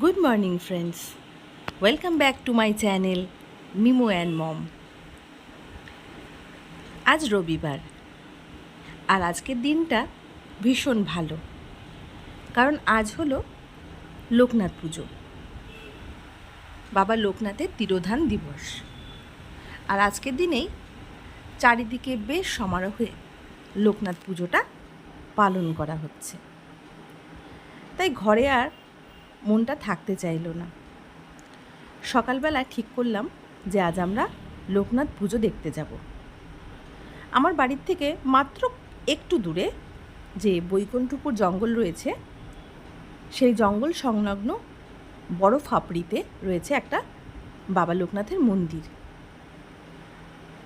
Good morning friends welcome back to my channel Mimo and mom আজ রবিবার, আর আজকের দিনটা ভীষণ ভালো, কারণ আজ হলো লোকনাথ পুজো। বাবা লোকনাথের তিরোধান দিবস। আর আজকের দিনেই চারিদিকে বেশ সমারোহে লোকনাথ পুজোটা পালন করা হচ্ছে। তাই ঘরে আর মনটা থাকতে চাইলো না। সকালবেলা ঠিক করলাম যে আজ আমরা লোকনাথ পুজো দেখতে যাব। আমার বাড়ির থেকে মাত্র একটু দূরে যে বৈকুণ্ঠপুর জঙ্গল রয়েছে, সেই জঙ্গল সংলগ্ন বড় ফাপড়িতে রয়েছে একটা বাবা লোকনাথের মন্দির।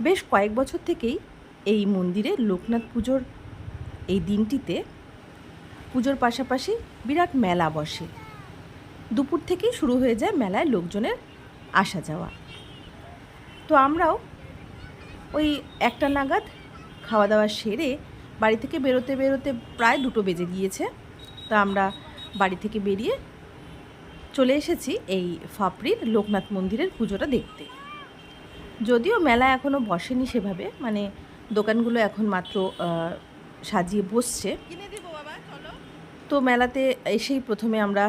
বেশ কয়েক বছর থেকেই এই মন্দিরে লোকনাথ পুজোর এই দিনটিতে পুজোর পাশাপাশি বিরাট মেলা বসে। দুপুর থেকেই শুরু হয়ে যায় মেলায় লোকজনের আসা যাওয়া। তো আমরাও ওই একটা নাগাদ খাওয়া দাওয়া সেরে বাড়ি থেকে বেরোতে বেরোতে প্রায় দুটো বেজে গিয়েছে। তো আমরা বাড়ি থেকে বেরিয়ে চলে এসেছি এই ফাপড়ির লোকনাথ মন্দিরের পুজোটা দেখতে। যদিও মেলা এখনও বসেনি সেভাবে মানে দোকানগুলো এখন মাত্র সাজিয়ে বসছে। তো মেলাতে এসেই প্রথমে আমরা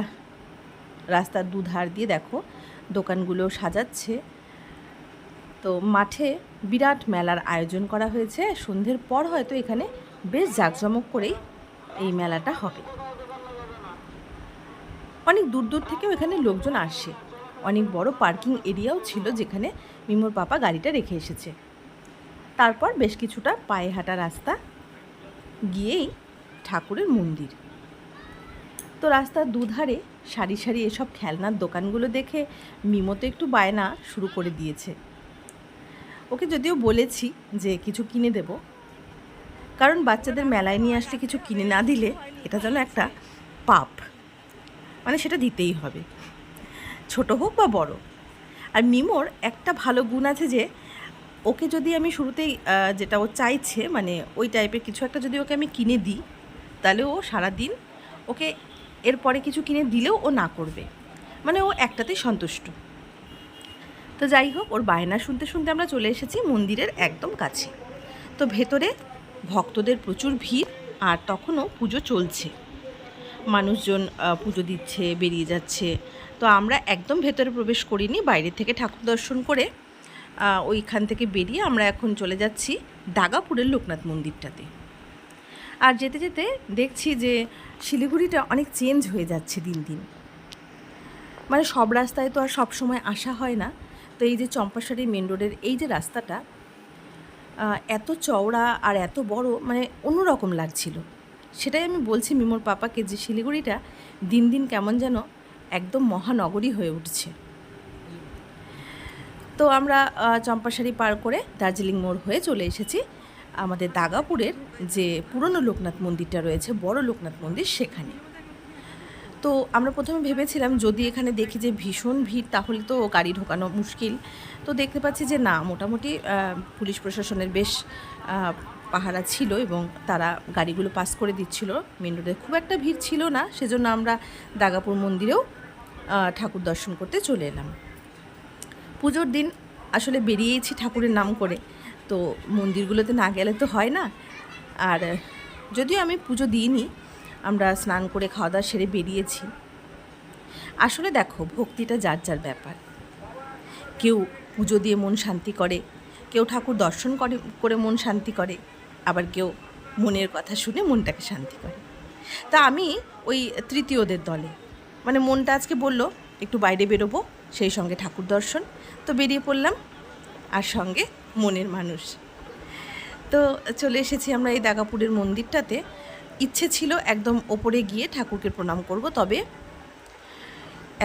রাস্তার দুধার দিয়ে দেখো দোকানগুলো সাজাচ্ছে। তো মাঠে বিরাট মেলার আয়োজন করা হয়েছে। সন্ধ্যের পর হয়তো এখানে বেশ জাঁকজমক করেই এই মেলাটা হবে। অনেক দূর দূর থেকেও এখানে লোকজন আসে। অনেক বড় পার্কিং এরিয়াও ছিল যেখানে মিমোর পাপা গাড়িটা রেখে এসেছে। তারপর বেশ কিছুটা পায়ে হাঁটা রাস্তা গিয়েই ঠাকুরের মন্দির। তো রাস্তার দুধারে সারি সারি এসব খেলনার দোকানগুলো দেখে মিমো তো একটু বায়না শুরু করে দিয়েছে। ওকে যদিও বলেছি যে কিছু কিনে দেব। কারণ বাচ্চাদের মেলায় নিয়ে আসলে কিছু কিনে না দিলে এটা যেন একটা পাপ। মানে সেটা দিতেই হবে। ছোট হোক বা বড়। আর মিমোর একটা ভালো গুণ আছে যে, ওকে যদি আমি শুরুতেই যেটা ও চাইছে মানে ওই টাইপের কিছু একটা যদি ওকে আমি কিনে দিই, তাহলে ও সারাদিন ওকে এরপরে কিছু কিনে দিলেও ও না করবে। মানে ও একটাতেই সন্তুষ্ট। তো যাই হোক, ওর বায়না শুনতে শুনতে আমরা চলে এসেছি মন্দিরের একদম কাছে। তো ভেতরে ভক্তদের প্রচুর ভিড় আর তখনও পুজো চলছে। মানুষজন পুজো দিচ্ছে, বেরিয়ে যাচ্ছে। তো আমরা একদম ভেতরে প্রবেশ করিনি, বাইরে থেকে ঠাকুর দর্শন করে ওইখান থেকে বেরিয়ে আমরা এখন চলে যাচ্ছি দাগাপুরের লোকনাথ মন্দিরটাতে। আর যেতে যেতে দেখছি যে শিলিগুড়িটা অনেক চেঞ্জ হয়ে যাচ্ছে দিন দিন। মানে সব রাস্তায় তো আর সব সময় আসা হয় না। তো এই যে চম্পাশাড়ি মেন রোডের এই যে রাস্তাটা এত চওড়া আর এত বড় মানে অন্যরকম লাগছিল। সেটাই আমি বলছি মিমোর পাপাকে যে শিলিগুড়িটা দিন দিন কেমন যেন একদম মহানগরী হয়ে উঠছে। তো আমরা চম্পাশাড়ি পার করে দার্জিলিং মোড় হয়ে চলে এসেছি। আমাদের দাগাপুরের যে পুরনো লোকনাথ মন্দিরটা রয়েছে, বড় লোকনাথ মন্দির সেখানে। তো আমরা প্রথমে ভেবেছিলাম, যদি এখানে দেখি যে ভীষণ ভিড়, তাহলে তো গাড়ি ঢোকানো মুশকিল। তো দেখতে পাচ্ছি যে না, মোটামুটি পুলিশ প্রশাসনের বেশ পাহারা ছিল এবং তারা গাড়িগুলো পাস করে দিচ্ছিল। মেন রোডে খুব একটা ভিড় ছিল না, সেজন্য আমরা দাগাপুর মন্দিরেও ঠাকুর দর্শন করতে চলে এলাম। পুজোর দিন আসলে বেরিয়েছি ঠাকুরের নাম করে। তো মন্দিরগুলোতে না গেলে তো হয় না। আর যদিও আমি পুজো দিইনি, আমরা স্নান করে খাওয়া দাওয়া সেরে বেরিয়েছি। আসলে দেখো, ভক্তিটা যার যার ব্যাপার। কেউ পুজো দিয়ে মন শান্তি করে, কেউ ঠাকুর দর্শন করে করে মন শান্তি করে, আবার কেউ মনের কথা শুনে মনটাকে শান্তি করে। তা আমি ওই তৃতীয়দের দলে মানে মনটা আজকে বলল, একটু বাইরে বেরোবো, সেই সঙ্গে ঠাকুর দর্শন। তো বেরিয়ে পড়লাম, আর সঙ্গে মনের মানুষ। তো চলে এসেছি আমরা এই দাগাপুরের মন্দিরটাতে। ইচ্ছে ছিল একদম ওপরে গিয়ে ঠাকুরকে প্রণাম করব, তবে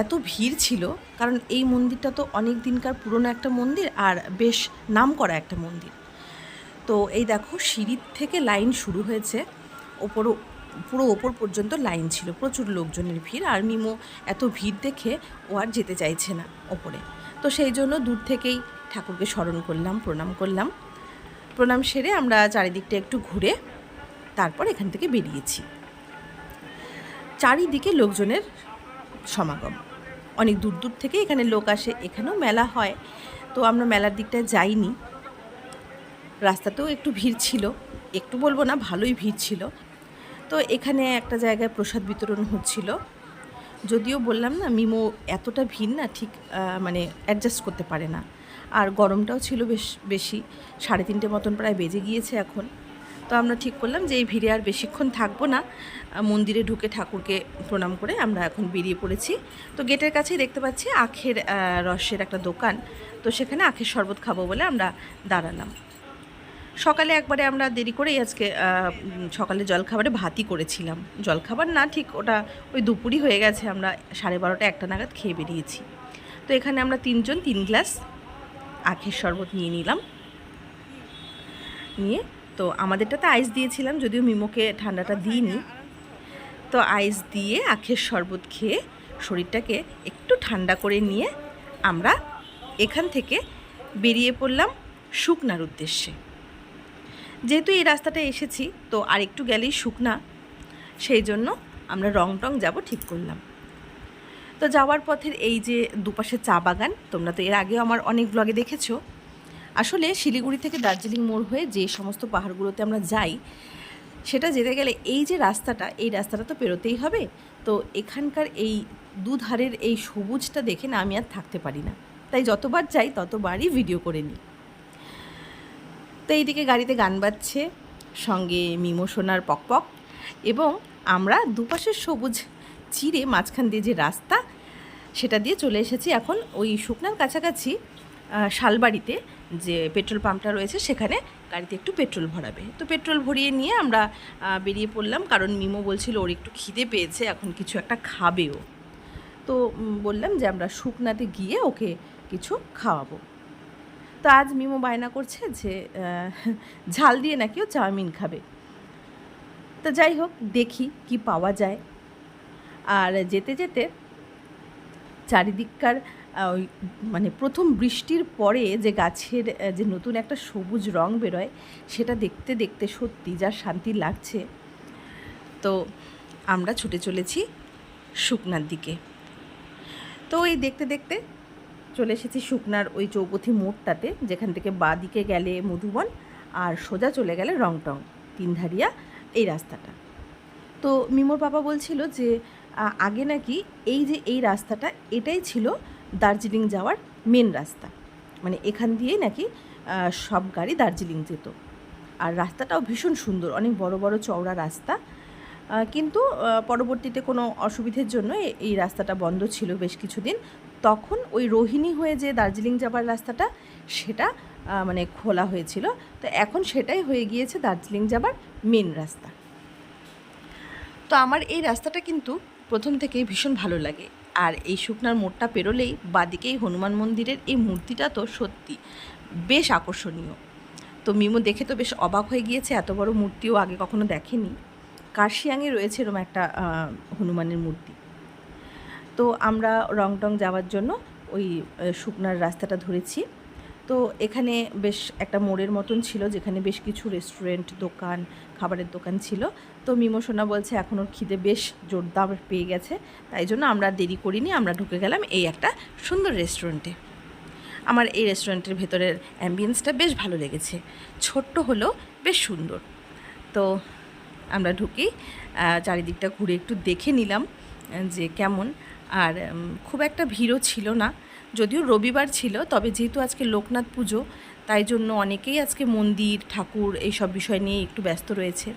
এত ভিড় ছিল, কারণ এই মন্দিরটা তো অনেক দিনকার পুরনো একটা মন্দির আর বেশ নাম করা একটা মন্দির। তো এই দেখো সিঁড়ির থেকে লাইন শুরু হয়েছে ওপর পুরো ওপর পর্যন্ত লাইন ছিল, প্রচুর লোকজনের ভিড়, আর মিমো এত ভিড় দেখে ও আর যেতে চাইছে না ওপরে। তো সেই জন্য দূর থেকেই ঠাকুরকে স্মরণ করলাম, প্রণাম করলাম। প্রণাম সেরে আমরা চারিদিকটা একটু ঘুরে তারপর এখান থেকে বেরিয়েছি। চারিদিকে লোকজনের সমাগম। অনেক দূর দূর থেকে এখানে লোক আসে। এখানেও মেলা হয়। তো আমরা মেলার দিকটায় যাইনি। রাস্তাতেও একটু ভিড় ছিল। একটু বলব না, ভালোই ভিড় ছিল। তো এখানে একটা জায়গায় প্রসাদ বিতরণ হচ্ছিল। যদিও বললাম না, মিমো এতটা ভিড় না, ঠিক মানে অ্যাডজাস্ট করতে পারে না। আর গরমটাও ছিল বেশ বেশি, সাড়ে তিনটে মতন প্রায় বেজে গিয়েছে এখন। তো আমরা ঠিক করলাম যে এই ভিড়ে আর বেশিক্ষণ থাকব না। মন্দিরে ঢুকে ঠাকুরকে প্রণাম করে আমরা এখন বেরিয়ে পড়েছি। তো গেটের কাছেই দেখতে পাচ্ছি আখের রসের একটা দোকান। তো সেখানে আখের শরবত খাব বলে আমরা দাঁড়ালাম। সকালে একবারে আমরা দেরি করেই আজকে সকালে জলখাবারে ভাতই করেছিলাম। জলখাবার না, ঠিক ওটা ওই দুপুরই হয়ে গেছে। আমরা সাড়ে বারোটা একটা নাগাদ খেয়ে বেরিয়েছি। তো এখানে আমরা তিনজন, তিন গ্লাস আখের শরবত নিয়ে নিলাম। নিয়ে তো আমাদেরটাতে আইস দিয়েছিলাম, যদিও মিমোকে ঠান্ডাটা দিইনি। তো আইস দিয়ে আখের শরবত খেয়ে শরীরটাকে একটু ঠান্ডা করে নিয়ে আমরা এখান থেকে বেরিয়ে পড়লাম শুকনার উদ্দেশ্যে। যেহেতু এই রাস্তাটা এসেছি, তো আর একটু গেলেই শুকনা, সেই জন্য আমরা রং টং যাব ঠিক করলাম। তো যাওয়ার পথের এই যে দুপাশে চা বাগান, তোমরা তো এর আগেও আমার অনেক ব্লগে দেখেছ। আসলে শিলিগুড়ি থেকে দার্জিলিং মোড় হয়ে যে সমস্ত পাহাড়গুলোতে আমরা যাই, সেটা যেতে গেলে এই যে রাস্তাটা, এই রাস্তাটা তো পেরোতেই হবে। তো এখানকার এই দুধারের এই সবুজটা দেখে না আমি আর থাকতে পারি না। তাই যতবার যাই, ততবারই ভিডিও করে নিই। তো এইদিকে গাড়িতে গান বাজছে, সঙ্গে মিমো সোনার পকপক এবং আমরা দুপাশের সবুজ চিরে মাঝখান দিয়ে যে রাস্তা সেটা দিয়ে চলে এসেছি এখন ওই শুকনার কাছাকাছি শালবাড়িতে যে পেট্রোল পাম্পটা রয়েছে সেখানে গাড়িতে একটু পেট্রোল ভরাবে। তো পেট্রোল ভরিয়ে নিয়ে আমরা বেরিয়ে পড়লাম কারণ মিমো বলছিল ওর একটু খিদে পেয়েছে, এখন কিছু একটা খাবেও। তো বললাম যে আমরা শুকনাতে গিয়ে ওকে কিছু খাওয়াবো। তো আজ মিমো বায়না করছে যে ঝাল দিয়ে নাকি ও চাউমিন খাবে। তো যাই হোক, দেখি কি পাওয়া যায়। আর যেতে যেতে চারিদিককার ওই মানে প্রথম বৃষ্টির পরে যে গাছের যে নতুন একটা সবুজ রং বেরোয়, সেটা দেখতে দেখতে সত্যি যা শান্তি লাগছে। তো আমরা ছুটে চলেছি শুকনার দিকে। তো এই দেখতে দেখতে চলে এসেছি শুকনার ওই চৌপথি মোড়টাতে, যেখান থেকে বাঁ দিকে গেলে মধুবন আর সোজা চলে গেলে রংটং, তিনধারিয়া এই রাস্তাটা। তো মিমোর বাবা বলছিল যে আগে নাকি এই যে এই রাস্তাটা, এটাই ছিল দার্জিলিং যাওয়ার মেন রাস্তা। মানে এখান দিয়েই নাকি সব গাড়ি দার্জিলিং যেত। আর রাস্তাটাও ভীষণ সুন্দর, অনেক বড় বড় চওড়া রাস্তা। কিন্তু পরবর্তীতে কোনো অসুবিধের জন্য এই রাস্তাটা বন্ধ ছিল বেশ কিছুদিন। তখন ওই রোহিণী হয়ে যে দার্জিলিং যাবার রাস্তাটা, সেটা মানে খোলা হয়েছিল। তো এখন সেটাই হয়ে গিয়েছে দার্জিলিং যাবার মেন রাস্তা। তো আমার এই রাস্তাটা কিন্তু প্রথম থেকেই ভীষণ ভালো লাগে। আর এই শুকনার মোড়টা পেরোলেই বাদিকেই হনুমান মন্দিরের এই মূর্তিটা তো সত্যি বেশ আকর্ষণীয়। তো মিমো দেখে তো বেশ অবাক হয়ে গিয়েছে, এত বড় মূর্তিও আগে কখনো দেখেনি। কার্শিয়াংয়ে রয়েছে এরকম একটা হনুমানের মূর্তি। তো আমরা রংটং যাওয়ার জন্য ওই শুকনার রাস্তাটা ধরেছি। তো এখানে বেশ একটা মোড়ের মতন ছিল, যেখানে বেশ কিছু রেস্টুরেন্ট দোকান, খাবারের দোকান ছিল। তো মিমো সোনা বলছে, এখন ওর খিদে বেশ জোরদার পেয়ে গেছে। তাই জন্য আমরা দেরি করিনি, আমরা ঢুকে গেলাম এই একটা সুন্দর রেস্টুরেন্টে আমার এই রেস্টুরেন্টের ভেতরের অ্যাম্বিয়েন্সটা বেশ ভালো লেগেছে। ছোট্ট হলেও বেশ সুন্দর। তো আমরা ঢুকেই চারিদিকটা ঘুরে একটু দেখে নিলাম, যে কেমন। আর খুব একটা ভিড়ও ছিল না। যদিও রবিবার ছিল, তবে যেহেতু আজকে লোকনাথ পুজো, তাই জন্য অনেকেই আজকে মন্দির, ঠাকুর এই সব বিষয় নিয়ে একটু ব্যস্ত রয়েছে।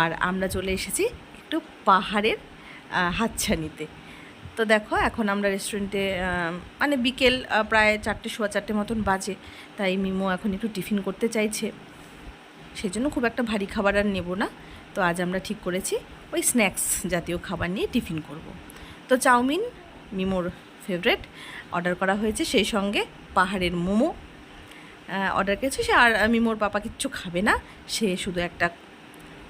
আর আমরা চলে এসেছি একটু পাহাড়ের হাতছানিতে। তো দেখো, এখন আমরা রেস্টুরেন্টে মানে বিকেল প্রায় চারটে, সোয়া চারটে মতন বাজে, তাই মিমো এখন একটু টিফিন করতে চাইছে। সেই জন্য খুব একটা ভারী খাবার আর নেব না। তো আজ আমরা ঠিক করেছি, ওই স্ন্যাক্স জাতীয় খাবার নিয়ে টিফিন করব। তো চাউমিন, মিমোর ফেভারেট অর্ডার করা হয়েছে, সেই সঙ্গে পাহাড়ের মোমো অর্ডার করেছে সে। আর মিমোর পাপা কিচ্ছু খাবে না, সে শুধু একটা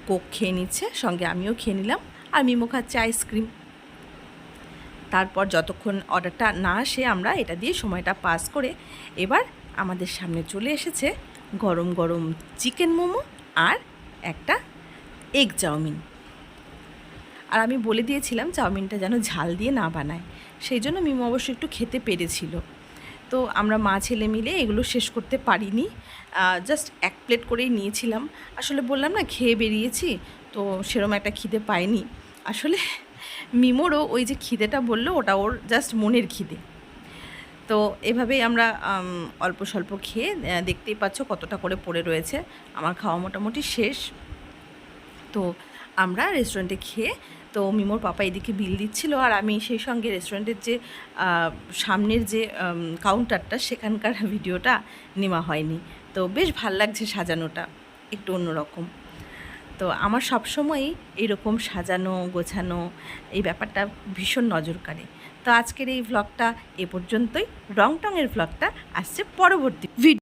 কোক খেয়ে নিচ্ছে, সঙ্গে আমিও খেয়ে নিলাম। আর মিমো খাচ্ছে আইসক্রিম। তারপর যতক্ষণ অর্ডারটা না আসে, আমরা এটা দিয়ে সময়টা পাস করে এবার আমাদের সামনে চলে এসেছে গরম গরম চিকেন মোমো আর একটা এগ চাউমিন। আর আমি বলে দিয়েছিলাম চাউমিনটা যেন ঝাল দিয়ে না বানায়। সেই জন্য মিমো অবশ্য একটু খেতে পেরেছিল। তো আমরা মা ছেলে মিলে এগুলো শেষ করতে পারিনি। জাস্ট এক প্লেট করেই নিয়েছিলাম। আসলে বললাম না, খেয়ে বেরিয়েছি, তো সেরম একটা খিদে পাইনি। আসলে মিমোরও ওই যে খিদেটা বলল, ওটা ওর জাস্ট মনের খিদে। তো এভাবেই আমরা অল্প স্বল্প খেয়ে দেখতেই পাচ্ছ কতটা করে পড়ে রয়েছে। আমার খাওয়া মোটামুটি শেষ। তো আমরা রেস্টুরেন্টে খেয়ে তো মিমোর পাপা এদিকে বিল দিচ্ছিল আর আমি সেই সঙ্গে রেস্টুরেন্টের যে সামনের যে কাউন্টারটা সেখানকার ভিডিওটা নেওয়া হয়নি। তো বেশ ভালো লাগছে সাজানোটা, একটু অন্যরকম। তো আমার সবসময়ই এরকম সাজানো, গোছানো এই ব্যাপারটা ভীষণ নজর কাড়ে। তো আজকের এই ভ্লগটা এ পর্যন্তই। রং টংয়ের ভ্লগটা আসছে পরবর্তী ভিডিও